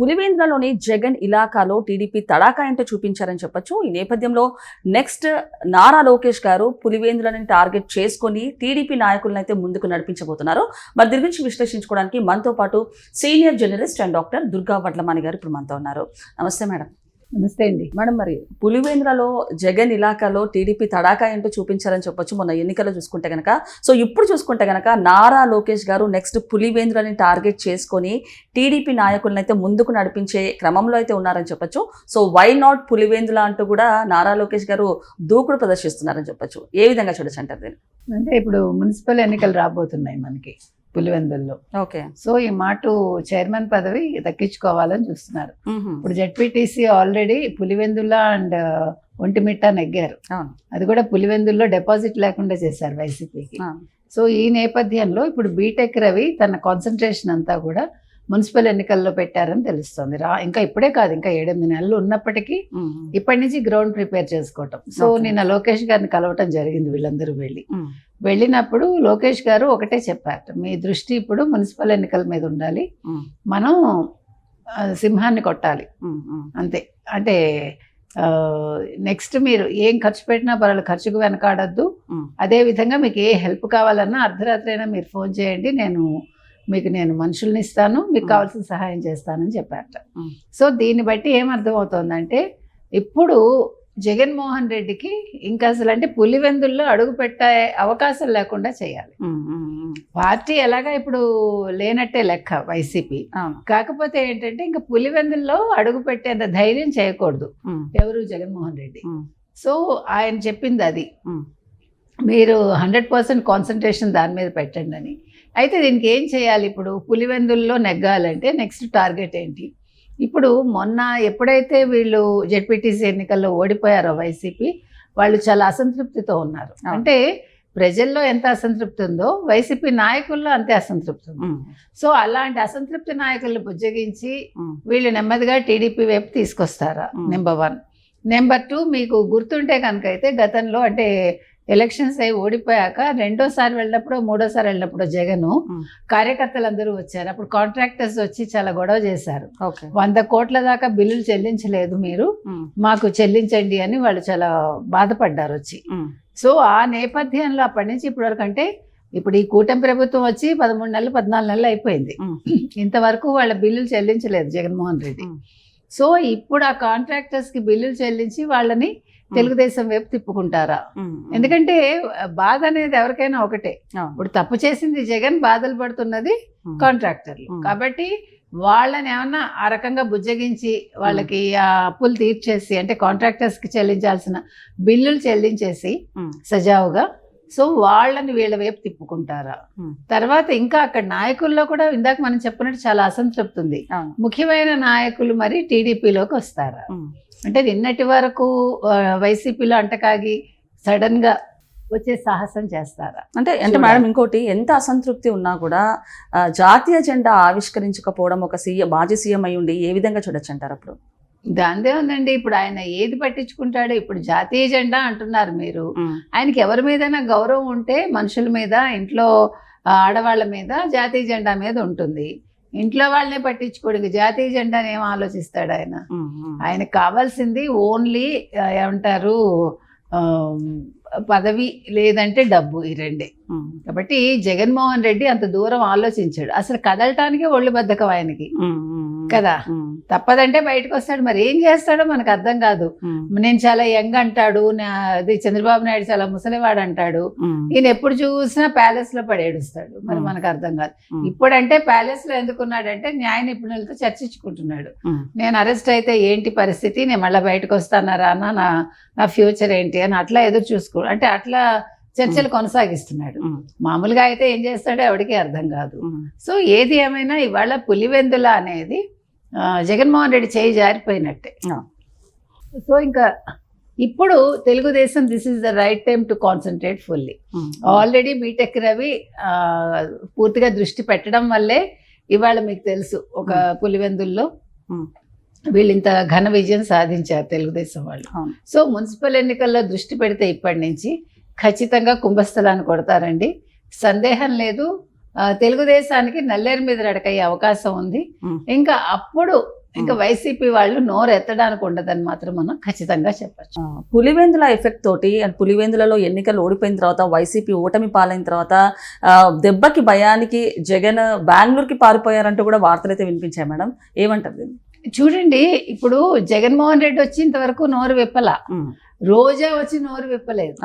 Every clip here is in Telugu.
పులివేంద్రలోని జగన్ ఇలాకాలో టీడీపీ తడాకా ఏంటో చూపించారని చెప్పొచ్చు. ఈ నేపథ్యంలో నెక్స్ట్ నారా లోకేష్ గారు పులివేంద్రని టార్గెట్ చేసుకొని టీడీపీ నాయకులను అయితే ముందుకు నడిపించబోతున్నారు. మరి దీని గురించి విశ్లేషించుకోవడానికి మనతో పాటు senior journalist and doctor Durga Vadlamani గారు ఇప్పుడు మనతో ఉన్నారు. నమస్తే మేడం. నమస్తే అండి. మేడం మరి పులివేంద్రలో జగన్ ఇలాకాలో టీడీపీ తడాకా ఏంటో చూపించారని చెప్పొచ్చు. మొన్న ఎన్నికల్లో చూసుకుంటే కనుక సో ఇప్పుడు చూసుకుంటే కనుక నారా లోకేష్ గారు నెక్స్ట్ పులివేంద్రని టార్గెట్ చేసుకొని టీడీపీ నాయకులను అయితే ముందుకు నడిపించే క్రమంలో అయితే ఉన్నారని చెప్పొచ్చు. సో వై నాట్ పులివేంద్ర అంటూ కూడా నారా లోకేష్ గారు దూకుడు ప్రదర్శిస్తున్నారని చెప్పొచ్చు. ఏ విధంగా చూడొచ్చు అంటారు దీన్ని? అంటే ఇప్పుడు మున్సిపల్ ఎన్నికలు రాబోతున్నాయి మనకి. పులివెందుల్లో. ఓకే. సో ఈ మాట చైర్మన్ పదవి దక్కించుకోవాలని చూస్తున్నారు. ఇప్పుడు ZPTC already Pulivendula and Ontimitta నెగ్గారు. అది కూడా పులివెందుల్లో డిపాజిట్ లేకుండా చేశారు వైసీపీకి. సో ఈ నేపథ్యంలో ఇప్పుడు బీటెక్ రవి తన కాన్సన్ట్రేషన్ అంతా కూడా మున్సిపల్ ఎన్నికల్లో పెట్టారని తెలుస్తుంది. రా ఇంకా ఇప్పుడే కాదు ఇంకా ఏడెనిమిది నెలలు ఉన్నప్పటికీ ఇప్పటి నుంచి గ్రౌండ్ ప్రిపేర్ చేసుకోవటం. సో. నిన్న లోకేష్ గారిని కలవటం జరిగింది వీళ్ళందరూ వెళ్ళి. వెళ్ళినప్పుడు లోకేష్ గారు ఒకటే చెప్పారు మీ దృష్టి ఇప్పుడు మున్సిపల్ ఎన్నికల మీద ఉండాలి. మనం సింహాన్ని కొట్టాలి. అంతే. అంటే నెక్స్ట్ మీరు ఏం ఖర్చు పెట్టినా పర్వాలేదు ఖర్చుకు వెనకాడద్దు. ఉమ్. అదే విధంగా మీకు ఏ హెల్ప్ కావాలన్నా అర్ధరాత్రి అయినా మీరు ఫోన్ చేయండి నేను మీకు నేను మనుషుల్ని ఇస్తాను మీకు. కావాల్సిన సహాయం చేస్తానని చెప్పారట. సో దీన్ని బట్టి ఏమర్థం అవుతుందంటే ఇప్పుడు జగన్మోహన్ రెడ్డికి ఇంకా అసలు అంటే పులివెందుల్లో అడుగు పెట్టే అవకాశం లేకుండా చేయాలి. పార్టీ ఎలాగా ఇప్పుడు లేనట్టే లెక్క వైసీపీ. కాకపోతే ఏంటంటే ఇంకా పులివెందుల్లో అడుగు పెట్టేంత ధైర్యం చేయకూడదు. ఎవరు? జగన్మోహన్ రెడ్డి. సో ఆయన చెప్పింది అది. మీరు హండ్రెడ్ పర్సెంట్ కాన్సన్ట్రేషన్ దాని మీద పెట్టండి అని. అయితే దీనికి ఏం చేయాలి ఇప్పుడు? పులివెందుల్లో నెగ్గాలంటే నెక్స్ట్ టార్గెట్ ఏంటి? ఇప్పుడు మొన్న ఎప్పుడైతే వీళ్ళు జెడ్పీటీసీ ఎన్నికల్లో ఓడిపోయారో వైసీపీ వాళ్ళు చాలా అసంతృప్తితో ఉన్నారు. అంటే ప్రజల్లో ఎంత అసంతృప్తి ఉందో వైసీపీ నాయకుల్లో అంతే అసంతృప్తి ఉంది. సో అలాంటి అసంతృప్తి నాయకులను బుజ్జగించి. వీళ్ళు నెమ్మదిగా టీడీపీ వైపు తీసుకొస్తారా. Number one. నెంబర్ టూ మీకు గుర్తుంటే కనుక అయితే గతంలో అంటే ఎలక్షన్స్ అయి ఓడిపోయాక రెండోసారి వెళ్ళినప్పుడు మూడోసారి వెళ్ళినప్పుడు జగన్. కార్యకర్తలందరూ వచ్చారు. అప్పుడు కాంట్రాక్టర్స్ వచ్చి చాలా గొడవ చేశారు. వంద కోట్ల దాకా బిల్లులు చెల్లించలేదు మీరు. మాకు చెల్లించండి అని వాళ్ళు చాలా బాధపడ్డారు వచ్చి. సో ఆ నేపథ్యంలో అప్పటి నుంచి ఇప్పటి వరకు అంటే ఇప్పుడు ఈ కూటమి ప్రభుత్వం వచ్చి పదమూడు నెలలు పద్నాలుగు నెలలు అయిపోయింది. ఇంతవరకు వాళ్ళ బిల్లులు చెల్లించలేదు జగన్మోహన్ రెడ్డి. సో ఇప్పుడు ఆ కాంట్రాక్టర్స్కి బిల్లులు చెల్లించి వాళ్ళని తెలుగుదేశం వైపు తిప్పుకుంటారా. ఎందుకంటే బాధ అనేది ఎవరికైనా ఒకటే. ఇప్పుడు తప్పు చేసింది జగన్ బాధలు పడుతున్నది కాంట్రాక్టర్లు. కాబట్టి వాళ్ళని ఏమన్నా ఆ రకంగా బుజ్జగించి వాళ్ళకి ఆ అప్పులు తీర్చేసి అంటే కాంట్రాక్టర్స్కి చెల్లించాల్సిన బిల్లులు చెల్లించేసి సజావుగా సో వాళ్ళని వీళ్ళ వైపు తిప్పుకుంటారా. తర్వాత ఇంకా అక్కడ నాయకుల్లో కూడా ఇందాక మనం చెప్పినట్టు చాలా అసంతృప్తి ఉంది. ముఖ్యమైన నాయకులు మరి టీడీపీలోకి వస్తారా? అంటే నిన్నటి వరకు వైసీపీలో అంటకాగి సడన్గా వచ్చే సాహసం చేస్తారా? అంటే అంటే. మేడం ఇంకోటి ఎంత అసంతృప్తి ఉన్నా కూడా జాతీయ జెండా ఆవిష్కరించకపోవడం ఒక సీఎం మాజీ సీఎం అయి ఉండి ఏ విధంగా చూడొచ్చు అంటారు అప్పుడు? దాందే ఉందండి. ఇప్పుడు ఆయన ఏది పట్టించుకుంటాడు ఇప్పుడు జాతీయ జెండా అంటున్నారు మీరు. ఆయనకి ఎవరి మీదైనా గౌరవం ఉంటే మనుషుల మీద ఇంట్లో ఆడవాళ్ళ మీద జాతీయ జెండా మీద ఉంటుంది. ఇంట్లో వాళ్ళనే పట్టించుకోడు. జాతీయ జెండాని ఏం ఆలోచిస్తాడు ఆయన? ఆయనకు కావాల్సింది ఓన్లీ ఏమంటారు పదవి లేదంటే డబ్బు ఈ రెండే. కాబట్టి జగన్మోహన్ రెడ్డి అంత దూరం ఆలోచించాడు. అసలు కదలటానికి ఒళ్ళు బద్ధకం ఆయనకి. కదా? తప్పదంటే బయటకు వస్తాడు. మరి ఏం చేస్తాడో మనకు అర్థం కాదు. నేను చాలా యంగ్ అంటాడు. అది చంద్రబాబు నాయుడు చాలా ముసలివాడు అంటాడు. ఈయన ఎప్పుడు చూసినా ప్యాలెస్లో పడేడుస్తాడు మరి. మనకు అర్థం కాదు. ఇప్పుడంటే ప్యాలెస్లో ఎందుకున్నాడంటే న్యాయ నిపుణులతో చర్చించుకుంటున్నాడు. నేను అరెస్ట్ అయితే ఏంటి పరిస్థితి? నేను మళ్ళీ బయటకు వస్తానా రానా? నా నా ఫ్యూచర్ ఏంటి? అని అట్లా ఎదురు చూసుకో అంటే అట్లా చర్చలు కొనసాగిస్తున్నాడు. మామూలుగా అయితే ఏం చేస్తాడో ఎవరికి అర్థం కాదు. సో ఏది ఏమైనా ఇవాళ పులివెందుల అనేది జగన్మోహన్ రెడ్డి చేయి జారిపోయినట్టే. సో ఇంకా ఇప్పుడు Telugu Desam this is the right time to concentrate fully already BTech Ravi పూర్తిగా దృష్టి పెట్టడం వల్లే ఇవాళ మీకు తెలుసు ఒక పులివెందుల్లో వీళ్ళు ఇంత ఘన విజయం సాధించారు తెలుగుదేశం వాళ్ళు. సో మున్సిపల్ ఎన్నికల్లో దృష్టి పెడితే ఇప్పటి నుంచి ఖచ్చితంగా కుంభస్థలాన్ని కొడతారండి. సందేహం లేదు. తెలుగుదేశానికి నల్లేరు మీద రడకయ్యే అవకాశం ఉంది. ఇంకా అప్పుడు ఇంకా. వైసీపీ వాళ్ళు నోరు ఎత్తడానికి ఉండదని మాత్రం మనం ఖచ్చితంగా చెప్పచ్చు. పులివెందుల ఎఫెక్ట్ తోటి అండ్ పులివెందులలో ఎన్నికలు ఓడిపోయిన తర్వాత వైసీపీ ఓటమి పాలైన తర్వాత దెబ్బకి భయానికి జగన్ బెంగళూరుకి పారిపోయారంటూ కూడా వార్తలు అయితే వినిపించాయి మేడం. ఏమంటారు చూడండి ఇప్పుడు జగన్మోహన్ రెడ్డి వచ్చేంత వరకు నోరు విప్పల. రోజా వచ్చి నోరు విప్పలేదు.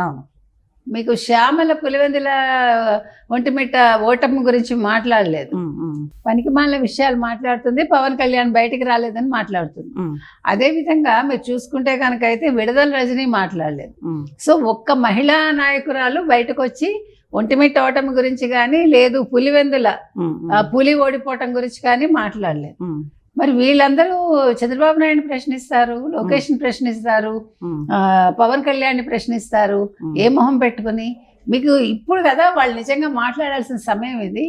మీకు శ్యామల పులివెందుల ఒంటిమిట్ట ఓటమి గురించి మాట్లాడలేదు. పనికి మాలిన విషయాలు మాట్లాడుతుంది పవన్ కళ్యాణ్ బయటికి రాలేదని మాట్లాడుతుంది. అదే విధంగా మీరు చూసుకుంటే కనుక అయితే విడుదల రజనీ మాట్లాడలేదు. సో ఒక్క మహిళా నాయకురాలు బయటకు వచ్చి ఒంటిమిట్ట ఓటమి గురించి కానీ లేదు పులివెందుల పులి ఓడిపోవటం గురించి కానీ మాట్లాడలేదు. మరి వీళ్ళందరూ చంద్రబాబు నాయుడు ప్రశ్నిస్తారు లోకేష్ ప్రశ్నిస్తారు పవన్ కళ్యాణ్ ప్రశ్నిస్తారు ఏ మొహం పెట్టుకుని. మీకు ఇప్పుడు కదా వాళ్ళు నిజంగా మాట్లాడాల్సిన సమయం ఇది.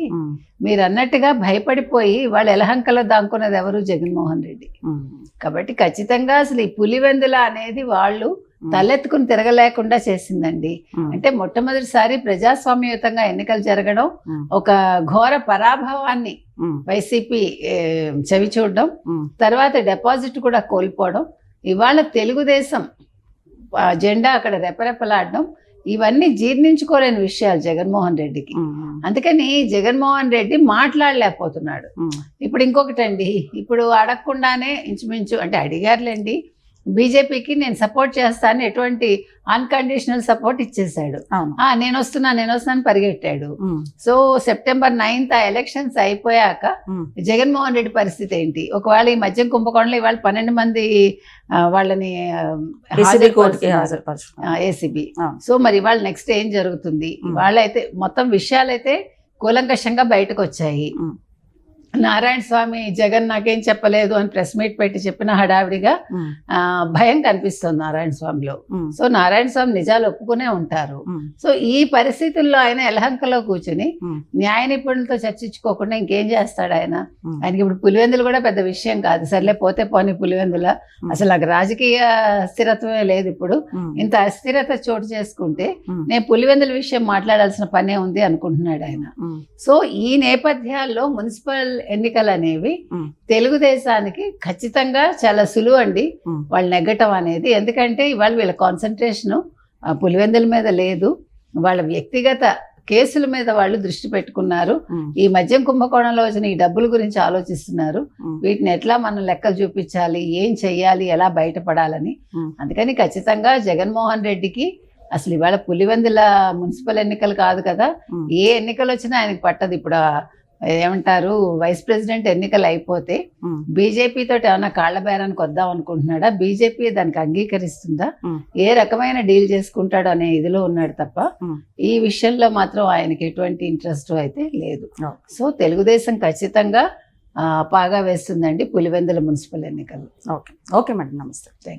మీరు అన్నట్టుగా భయపడిపోయి వాళ్ళు ఎలహంకలో దాక్కున్నది ఎవరు? జగన్మోహన్ రెడ్డి. కాబట్టి ఖచ్చితంగా అసలు ఈ పులివెందుల అనేది వాళ్ళు తలెత్తుకుని తిరగలేకుండా చేసిందండి. అంటే మొట్టమొదటిసారి ప్రజాస్వామ్యయుతంగా ఎన్నికలు జరగడం ఒక ఘోర పరాభవాన్ని వైసీపీ చవి చూడడం తర్వాత డిపాజిట్ కూడా కోల్పోవడం ఇవాళ తెలుగుదేశం జెండా అక్కడ రెపరెపలాడడం ఇవన్నీ జీర్ణించుకోలేని విషయాలు జగన్మోహన్ రెడ్డికి. అందుకని జగన్మోహన్ రెడ్డి మాట్లాడలేకపోతున్నాడు. ఇప్పుడు ఇంకొకటండి ఇప్పుడు అడగకుండానే ఇంచుమించు అంటే అడిగారులేండి బీజేపీకి నేను సపోర్ట్ చేస్తాను ఎటువంటి అన్కండిషనల్ సపోర్ట్ ఆ, నేను వస్తున్నా నేను వస్తున్నాను పరిగెట్టాడు. సో సెప్టెంబర్ నైన్త్ ఆ ఎలక్షన్స్ అయిపోయాక జగన్మోహన్ రెడ్డి పరిస్థితి ఏంటి? ఒకవేళ ఈ మద్యం కుంభకోణంలో ఇవాళ పన్నెండు మంది వాళ్ళని ఏసీబీ. సో మరి ఇవాళ నెక్స్ట్ ఏం జరుగుతుంది? అయితే మొత్తం విషయాలైతే కూలంకషంగా బయటకు వచ్చాయి. నారాయణ స్వామి జగన్ నాకేం చెప్పలేదు అని ప్రెస్ మీట్ పెట్టి చెప్పిన హడావిడిగా భయం కనిపిస్తుంది నారాయణ స్వామిలో. సో నారాయణ స్వామి నిజాలు ఒప్పుకునే ఉంటారు. సో ఈ పరిస్థితుల్లో ఆయన ఎలహంకలో కూర్చుని న్యాయ నిపుణులతో చర్చించుకోకుండా ఇంకేం చేస్తాడు ఆయన? ఆయనకి ఇప్పుడు పులివెందులు కూడా పెద్ద విషయం కాదు. సర్లే పోతే పోనీ పులివెందుల. అసలు నాకు రాజకీయ స్థిరత్వమే లేదు ఇప్పుడు. ఇంత అస్థిరత చోటు చేసుకుంటే నేను పులివెందుల విషయం మాట్లాడాల్సిన పనే ఉంది అనుకుంటున్నాడు ఆయన. సో ఈ నేపథ్యాల్లో మున్సిపల్ ఎన్నికలు అనేవి. తెలుగుదేశానికి ఖచ్చితంగా చాలా సులువు అండి. వాళ్ళు నెగ్గటం అనేది. ఎందుకంటే ఇవాళ వీళ్ళ కాన్సన్ట్రేషను పులివెందుల మీద లేదు. వాళ్ళ వ్యక్తిగత కేసుల మీద వాళ్ళు దృష్టి పెట్టుకున్నారు. ఈ మద్యం కుంభకోణంలో వచ్చిన ఈ డబ్బుల గురించి ఆలోచిస్తున్నారు. వీటిని ఎట్లా మనం లెక్కలు చూపించాలి? ఏం చెయ్యాలి? ఎలా బయటపడాలని. అందుకని ఖచ్చితంగా జగన్మోహన్ రెడ్డికి అసలు ఇవాళ పులివెందుల మున్సిపల్ ఎన్నికలు కాదు కదా. ఏ ఎన్నికలు వచ్చినా ఆయనకి పట్టదు. ఇప్పుడు ఏమంటారు వైస్ ప్రెసిడెంట్ ఎన్నికలు అయిపోతే బీజేపీ తోటి ఏమైనా కాళ్ళ బేరానికి వద్దాం అనుకుంటున్నాడా? బీజేపీ దానికి అంగీకరిస్తుందా. ఏ రకమైన డీల్ చేసుకుంటాడు అనే ఇదిలో ఉన్నాడు తప్ప. ఈ విషయంలో మాత్రం ఆయనకి ఎటువంటి ఇంట్రెస్ట్ అయితే లేదు. సో తెలుగుదేశం ఖచ్చితంగా పాగా వేస్తుందండి పులివెందుల మున్సిపల్ ఎన్నికల్లో. ఓకే. Okay madam. నమస్తే. థ్యాంక్